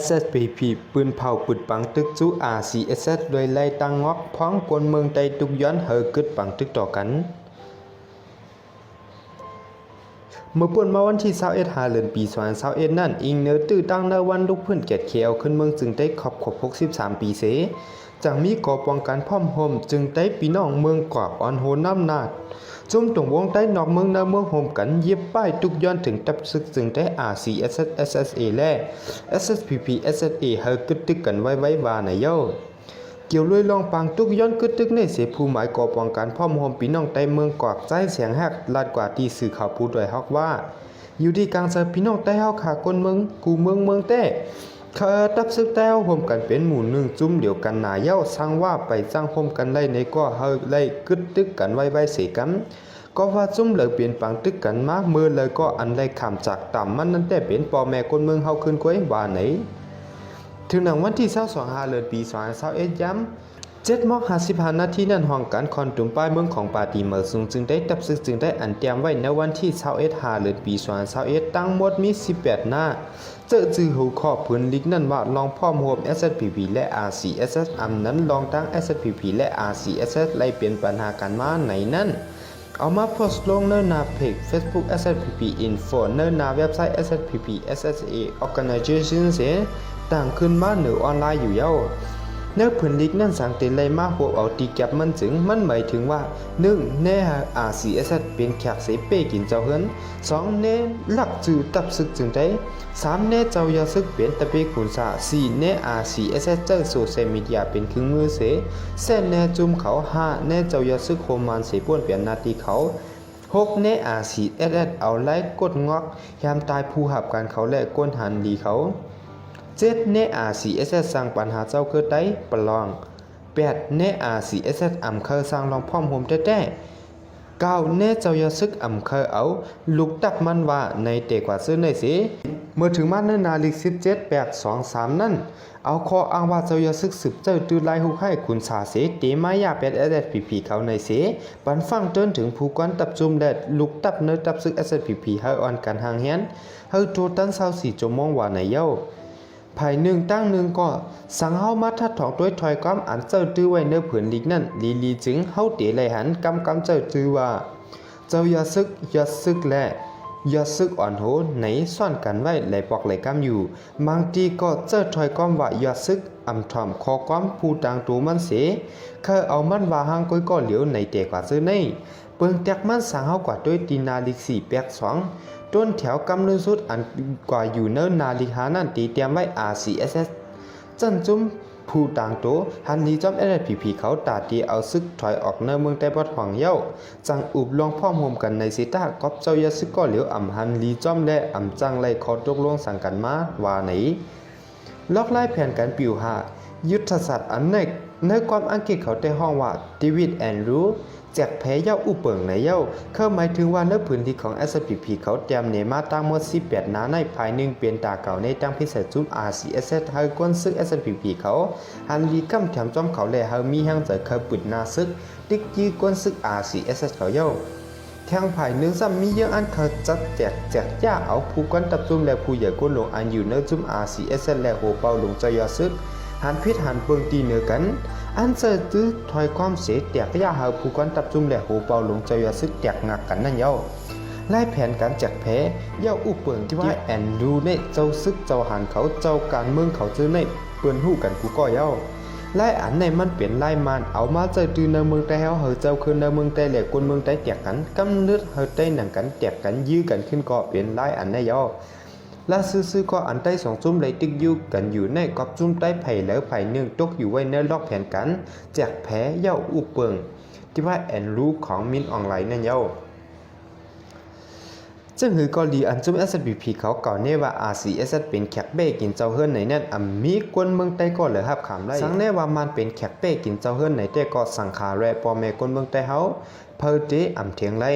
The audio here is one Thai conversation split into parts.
SSPP ปืนเผาปุดปังตึกจู RCSS โดยไล่ตังงอกพ้องกวนเมืองไตตุกย้อนเฮอกึดปังตึกต่อกัน เมื่อป่วนมาวันที่21หาเดือนปี2021นั่น อิงเนื้อตื้อตั้งในวันลุกพื้นเกียรติเคียวขึ้นเมืองจึงได้ขอบขบ63 ปีเส จังมีก่อป้องกันพร้อมโฮมจึงได้พี่น้องเมืองกอกอ่อนโหน้ำนาดจุ่มตรงวงใต้นอกเมืองในเมืองโฮมกันเย็บป้ายทุกย้อนถึงตับซึกจึงได้ RCSS SSA และ SSPP SSA เฮากึดตึกกันไว้ไว้วาในเย้าเกี่ยวลุยลองปังตุกย้อนกึดตึกในเสผู้หมายก่อป้องกันพ่อมโฮมปีน้องใต้เมืองกอกใจเสียงฮักลาดกว่าที่สื่อข่าวผู้ด้วยฮอกว่า อยู่ที่กลางเสพี่น้องใต้เฮาขาคนเมืองกูเมืองเมืองแต้ ขาตับซึกแต้วโฮมกันเป็นหมู่หนึ่งจุ้มเดียวกันหนาเย้าสร้างว่าไปสร้างโฮมกันไล่ในก็เฮาไล่กึดตึกกันไว้ไว้เสกัน ก็ว่าจุ้มเลยเปลี่ยนปังตึกกันมาเมื่อเลยก็อันไล่ขามจากต่ำมันนั่นแต่เป็นปอแม่คนเมืองเฮาขึ้นกวยว่าไหน ถึงหนังวันที่22ฮาเลือนปี2021ย้ำ 7มอก55นาทีนั้นห้องการคอนตุมป้ายเมืองของปาตีเมอร์ซุงจึงได้ตับซึกจึงได้อันเตรียมไว้ในวันที่21ฮาเดือปีสวนปี2021ตั้งหมดมี18หน้า เจอจือหูขอบพื้นลิกนั่นว่าลองพ่อมโฮม SSPP และ RCSS อำนั้นลองตั้ง SSPP และ RCSS ไล่เปลี่ยนปัญหากันมาไหนนั่นเอามาโพสต์ลงในหน้าเพจ Facebook SSPP Info ในหน้าเว็บไซต์ SSPP SSA Organization เสียต่างขึ้นมาเหนือออนไลน์อยู่เย้า เนื้อผืนลิกนั่นสังเกตเลยมาหัวเอาตีแก็บมันถึงมันหมายถึงว่า 1. แน่ RCSS เอสเป็นแขกเสเป้กินเจ้าเฮิรน 2. แน่หลักจือตับซึกจึงได้ 3. แน่เจ้ายาซึกเป็นตะเปขุนสา 4. แน่ RCSS เจ้าโซเชียลมีเดียเป็นครื่งมือเสเส้นแน่จุ่มเขา 5. แน่เจ้ายาซึกโคมานเสป้วนเปลี่ยนนาทีเขา 6. แน่ RCSS เอาไล่กดงอกยามตายผู้หับการเขาและก้นหันดีเขา 7. แน่ RCSS สร้างปัญหาเจ้าคือได้ปลอง 8. แน่ RCSS อำเคอสร้างรองพ่อมโฮมแท้ๆ 9. แน่เจ้ายาซึกอำเคอเอา ลูกตับมันว่าในเตกว่าซื้อในสิเมื่อถึงมาในนาฬิก17 8 2 3นั่น เอาคออ้างว่าเจ้ายาซึกสืบเจ้าตือลายหุกให้คุณสาเสเตมายาเป็ด SSPP เขาในเสปันฟังเติ้นถึงผู้กวนตับจุ่มแดดลูกตับเนื้อตับซึก SSPP เฮาออนกันห่างเฮียนเฮาโทตัน24ชั่วโมองว่าในเย้า ภายหนึ่งตั้งหนึ่งก็สังเฮามาทัดถองด้วยถอยความอันเจ้าตื้อไว้ในผืนลิกนั่นลีลีจึงเฮาเตไหลหันกำกำเจ้าตื้อว่า เจ้าอย่าซึกอย่าซึกแลอย่าซึกอ่อนโหไหนซ่อนกันไว้ไหลปอกไหลกำอยู่ บางทีก็เจ้าถอยความว่าอย่าซึกอำถอมคอความผู้ต่างตัวมันเสเคยเอามันว่าหางก้อยก็เหลียวในเตกว่าซื้อใน เปิงแตกมันสังเฮากว่าด้วยตีนาลิกสี่แปกสองต้นแถวกำลึงสุดอันกว่าอยู่เนินนาฬิกานั่นตีเตรียมไว้ RCSS จันจุ้มผู้ต่างโตฮันลีจอม SPP เขาตาตีเอาซึกถอยออกเนเมืองใต้บอดหวังเย้าจังอุบลองพ่อมโฮมกันในสิตากอบเจ้ายาซึกก็เหลียวอ่ำฮันลีจอมและอ่ำจังไล่คอตกลงสั่งกันมาว่าไหนล็อกไล่แผนการปิวหายุทธศาสตร์อันในในความอังกฤษเขาได้ห้องว่าด a วิดแอนดรู แจกแพ้เย้าอุเปิงในเย้าเขาหมายถึงว่าในพื้นที่ของ SPP เขาเตรียมเนมาตั้งหมด18นาในภายหนึ่งเปลี่ยนตาเก่าในตั้งพิเศษจุ่ม RCSS ให้กวนซึก SPP เขาหันลีกำแถมจอมเขาแลเฮามีหังใจเคยปิดหน้าซึก ติ๊กยีกวนซึก RCSS เขาเย้าแทงภายหนึ่งซ้ำมีเยอะอันเขาจัดแจกแจกย่าเอาผู้กันตับจุ่มและผู้ใหญ่ก้นลงอันอยู่เนื้อจุ่ม RCS และโหเป่าลงจอยอซึกหันพิษหันเปิงตีเนื้อกัน อันเจอตื้อถอยความเสียแตกย่าหาผู้กันตับจุ่มและโหเป่าลงจอยอซึกแตกงักกันนั่นเย้าไล่แผนการแจกแพ้เย้าอุเปิงที่ว่าแอนดูเนเจ้าซึกเจ้าหันเขาเจ้าการเมืองเขาจื้อในเปิ้นหู้กันกูก็เย้าไล่อันในมันเป็นไล่มันเอามาเจอตือในเมืองใต้เฮาเฮาเจ้าคือในเมืองใต้แหลกคนเมืองใต้แตกกันกำเนิดเฮาใต้หนังกันแตกกันยื้อกันขึ้นก็เป็นไล่อันในเย่อ และซื่อๆก็อันใต้สองจุ่มเลยตึกยู่กันอยู่ในกอบจุ่มใต้ไผ่แล้วไผ่หนึ่งตกอยู่ไว้ในลอกแผ่นกันแจกแพ้เย่าอุเปิงที่ว่าแอนรู้ของมินออนไลน์นั่นเย่าจึงหือก็ดีอันจุม SBP เขาเก่าเน่ว่า RCSS เป็นแขกเบ้กินเจ้าเฮิรนในนั่นอ่ำมีกวนเมืองใต้ก็เหลือหับขามไรสังแน่ว่ามันเป็นแขกเบ้กินเจ้าเฮิรนในแต่ก็สังขาแรปอแม่กวนเมืองใต้เฮาเพิ่เตอ่ำเทียงไร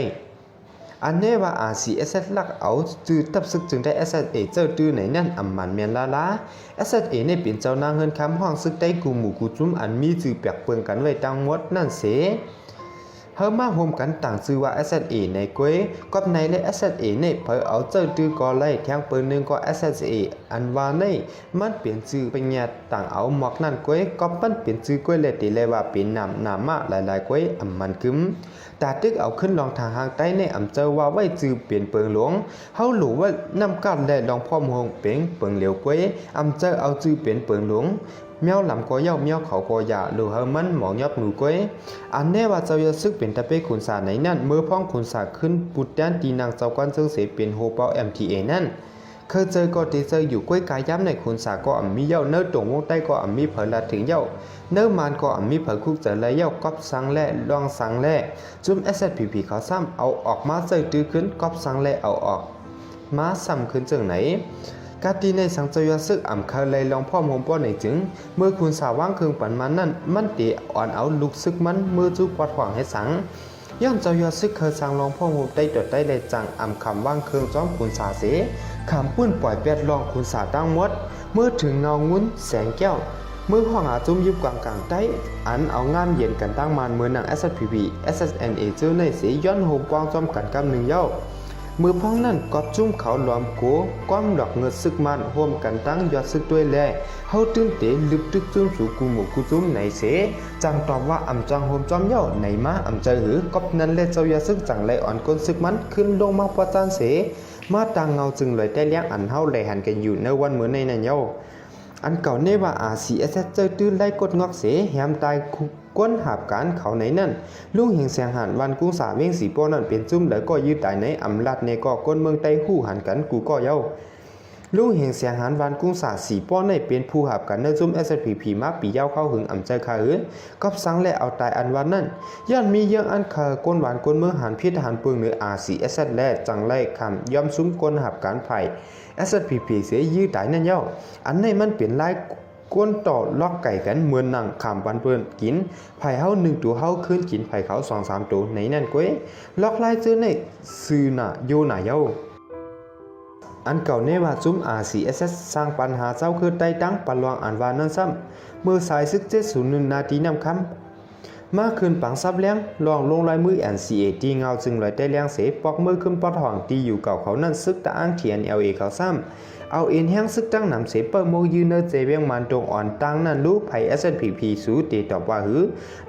อันนี้ว่า RCSS ลักเอาจือตับซึกจึงได้เอสเจ้าตื้อในนั่นอ่ำมันเมียนลาลา SSA ในเป็นเจ้านางเฮินคำห้องซึกใต้กูหมู่กูจุ้มอันมีจือแปลกเปิงกันไว้ตั้งหมดนั่นเส เฮามาโฮมกันต่างชื่อว่า SSA ในกวยกับในและ SSA ในเผยเอาเจอตื้อก็ไล่แทงปืนหนึงก็ SSA อันว่าในมันเปลี่ยนชื่อเป็นญาติต่างเอาหมอกนั่นกวยก็มันเปลี่ยนชื่อกวยเลยติเลยว่าเป็นนามนามะหลายๆกวยอำมันกึมตาตึกเอาขึ้นลองทางหางใต้ในอำเจอว่าไว้จือเปลี่ยนเปิงหลวงเฮาหลูว่านำกัดและลองพร้อมโฮงเป่งเปิงเหลียวกวยอำเจอเอาจือเปลี่ยนเปิงหลวง เมี mèo làm có yêu mèo khẩu có dạ lù hơ mân mỏ nhóp ngủ quế anh nè và cháu yêu sức biển tập bê khốn xà này năn mơ phong khốn xà khân bụt đen tì nàng cháu quan dương sẽ biển hồ bao เป็ năn เคยเจอก็ที่เจออยู่ก้วยกายย้ำในคุณสาก็อ่ำมีเย้าเนื้อตรงวงใต้ก็อ่ำมีเผละถึงเย้าเนื้อมานก็อ่ำมีเผลคุกเจอและเย้ากอบสังแล่ลองสังแล่จุ่มเอสเอพีพีเขาซ้ำเอาออกมาเจอตื้อขึ้นกอบสังแล่เอาออก มาซ้ำขึ้นจังไหน กาตีในสังจยซึกอ่ำเคยเลยลองพ่อมโฮมป้อนในจึง เมื่อคุณสาว่างเครื่องปันมันนั่น มันเตอ่อนเอาลุกซึกมันมือจุกปัดขวางให้สังย้อนเจยซึกเคยสังลองพ่อมโฮมได้ดดได้เลยจังอ่ำคำว่างเครื่องจ้อมคุณสาเสคำปื้นปล่อยแปดลองคุณสาตั้งมด เมื่อถึงเงางุ้นแสงแก้วมือห้องหาจุ้มยุบกลางกลางใต้อันเอางามเย็นกันตั้งมันเมื่อนาง SSPP SSNA เจอในสีย้อนโฮมกวางจอมกันกำหนึ่งเย้า มือพ้องนั่นกอบจุ้มเขาหลอมโกก้อมดอกเงิดซึกมันร่วมกันตั้งยอดซึกด้วยแลเฮาตื่นเตลึกตึกจุ้มสู่กูหมู่กูจุ้มไหนเสจังตอบว่าอำจังโฮมจอมเย่าไหนมาอำใจหือกอบนั้นและเจ้ายาซึกจังไลอ่อนก้นซึกมันขึ้นลงมาประจานเสมาตางเงาจึงเลยได้เลี้ยงอันเฮาไหลหันกันอยู่ในวันเหมือนในนั่นเย้าอันเก่าเนว่าอาซีเอสเจอตื้นไล่กดงอกเสแหมตายคุก ก้นหาบการเขาไหนนั่นลุงเหิงแสงหันวันกุ้งสาเว้งสีโป้นั่นเป็นจุ้มแล้วก็ยืดตายในอำลาดในก็ก้นเมืองไต้หู้หันกันกูก็เย้าลุงเหิงแสงหันวันกุ้งสาสีป้อนในเป็นผู้หับกันในจุ้ม SPP มาปีเย้าเข้าหึงอำใจคาเอือกับสังและเอาตายอันวันนั่นย้อนมีเยื่องอันเคอก้นหวานก้นเมืองหันพิษหันปืงเหนืออาซีเอสและจังไล่คำย่อมซุ้มก้นหับการไผ่ SPP เสียยื้อตายนั่นเย้าอันในมันเปลี่ยนล ก้นต่อลอกไก่กันเหมือนนังขามปันเปิ้นกินไผ่เฮาหนึ่งตัวเฮาขึ้นกินไผ่เขาสองสามตัวไหนนั่นก้ยลอกลายซื้อในซื้อน่ะโยน่ะเย้าอันเก่าเนว่าจุ้ม RCSS สร้างปัญหาเจ้าคือใต้ตั้งปันลวงอันวานั่นซ้ำเมื่อสายซึกเจ็ดศูนย์หนึ่งนาทีนำคำมาคืนปังซับเลี้ยงลองลงลายมือ NCA ตีเงาจึงลอยได้เลี้ยงเสปอกมือขึ้นปอดห่องตีอยู่เก่าเขานั่นซึกตะอ้างเทียน LA เขาซ้ำ เอาเอ็นแห้งซึกตั้งนำเสเปิดโมยืนเนอเจเวียงมันตรงอ่อนตั้งนั่นรู้ไผ SNPP สูตีตอบว่าหือ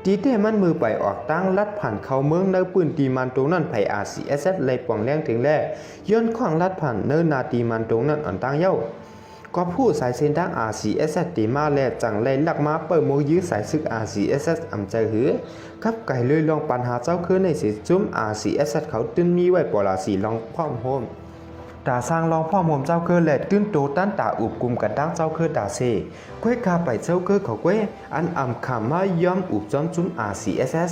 ตีเต้มันมือไปออกตั้งลัดผ่านเข้าเมืองเนอปืนตีมันตรงนั่นไผ RCSS เลยป่องแรงถึงแล่ย้อนขวางลัดผ่านเนอนาตีมันตรงนั่นอ่อนตั้งเย้าก็ผู้สายเส้นทาง RCSS ตีมาและจังไล่ลักมาเปิดโมยื้อสายซึก RCSS อำใจหือกับไก่เลยลองปัญหาเจ้าคือในสิจุ้ม RCS เขาตื้นมีไว้ปอลาสีลองพร้อมโฮม ตาสร้างลองพ่อมมเจ้าคือแหละตื้นโตตั้นตาอุบกุมกันตั้งเจ้าคือตาเซกวยคาไปเจ้าคือเขากวยอันอำคำมาย้อมอุบจอมจุ้ม RCSS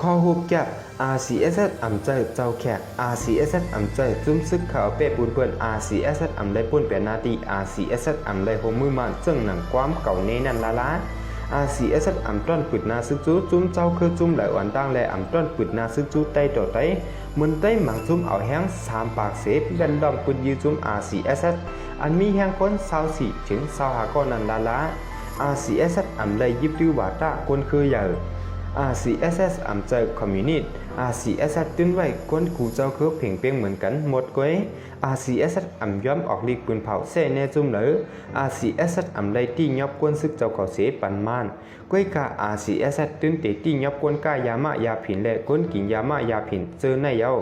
ข้อหูบแก็บ RCSS อำใจเจ้าแขก RCSS อำใจจุ้มซึกเขาเป้ปูนเปิ้น RCSS อำไลปุ่นเป็นนาตี RCSS อำไลโฮมมือมันซึ่งหนังความเก่าเนนันละละ RCSS อำต้นปุดนาซึกจูจุ้มเจ้าคือจุ้มไหลอ่อนตั้งและอำต้นปุดนาซึกจูไต้ต่อไต้มันไต้หมังจุ้มเอาแห้งสามปากเสพเบนดอมปุดยืจุ้ม RCS อันมีแห้งก้น24ถึง25ก้อนนันลาละ RCSS อำเลยยิบดิวบาตะคนคือใหญ่ RCSS อำเจอคอมมิวนิต RCSS ตื้นไว้ก้นกูเจ้าคือเพ่งเปียงเหมือนกันหมดก้อย RCSS อำย้อมออกลีกปืนเผาเสแน่จุ่มเหลอ RCSS อำไลตี้ยอบก้นซึกเจ้าเขาเสปันมานก้อยกา RCSS ตื้นเตตี้ยอบก้นกายามะยาผินและก้นกินยามะยาผินเจอในเย้า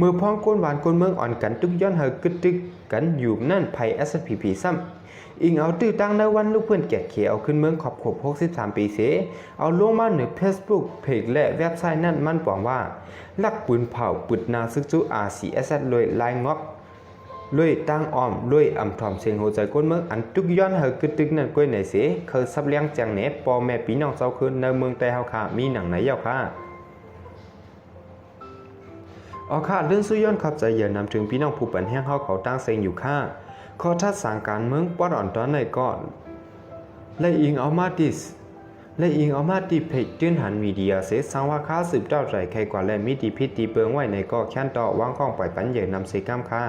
มือพ้องก้นหวานก้นเมืองอ่อนกันทุกย้อนเฮกึดตึกกันอยู่นั่นไผ SPP ซ้ำ อิงเอาตื้อตั้งในวันลูกเพื่อนแก่เขียวเอาขึ้นเมืองขอบขบ63 ปีเสเอาลงมาเหนือ Facebook เพจและเว็บไซต์นั่นมันบอกว่า ลักปืนเผาปึดนาซึกจุ RCSS เลยลายงอกลวยตั้งออมลวยอำทอมเสียงหัวใจก้นเมืองอันทุกย้อนเฮอกึดตึกนั่นก้อยไหนเสเคยซับเลี้ยงจังเนปอแม่พี่น้องเจ้าคืนในเมืองแต่เฮาค่ะมีหนังไหนเย้าค่ะออค่ะเรื่องสุย้อนขับใจอย่านำถึงพี่น้องผู้ปันแห้งเฮาเขาตั้งเซงอยู่ค่ะ ขอทัดสางการเมืองปอดอ่อนตอนในก่อนและอิงเอามาติสและอิงเอามาติเพจตื้นหันมีเดียเสสังว่าค้าสืบเจ้าใจใครกว่าและมิติพิธีเปิงไว้ในก่อแค้นต่อวางข้องปล่อยปันเหย่นำเสก้ามค่า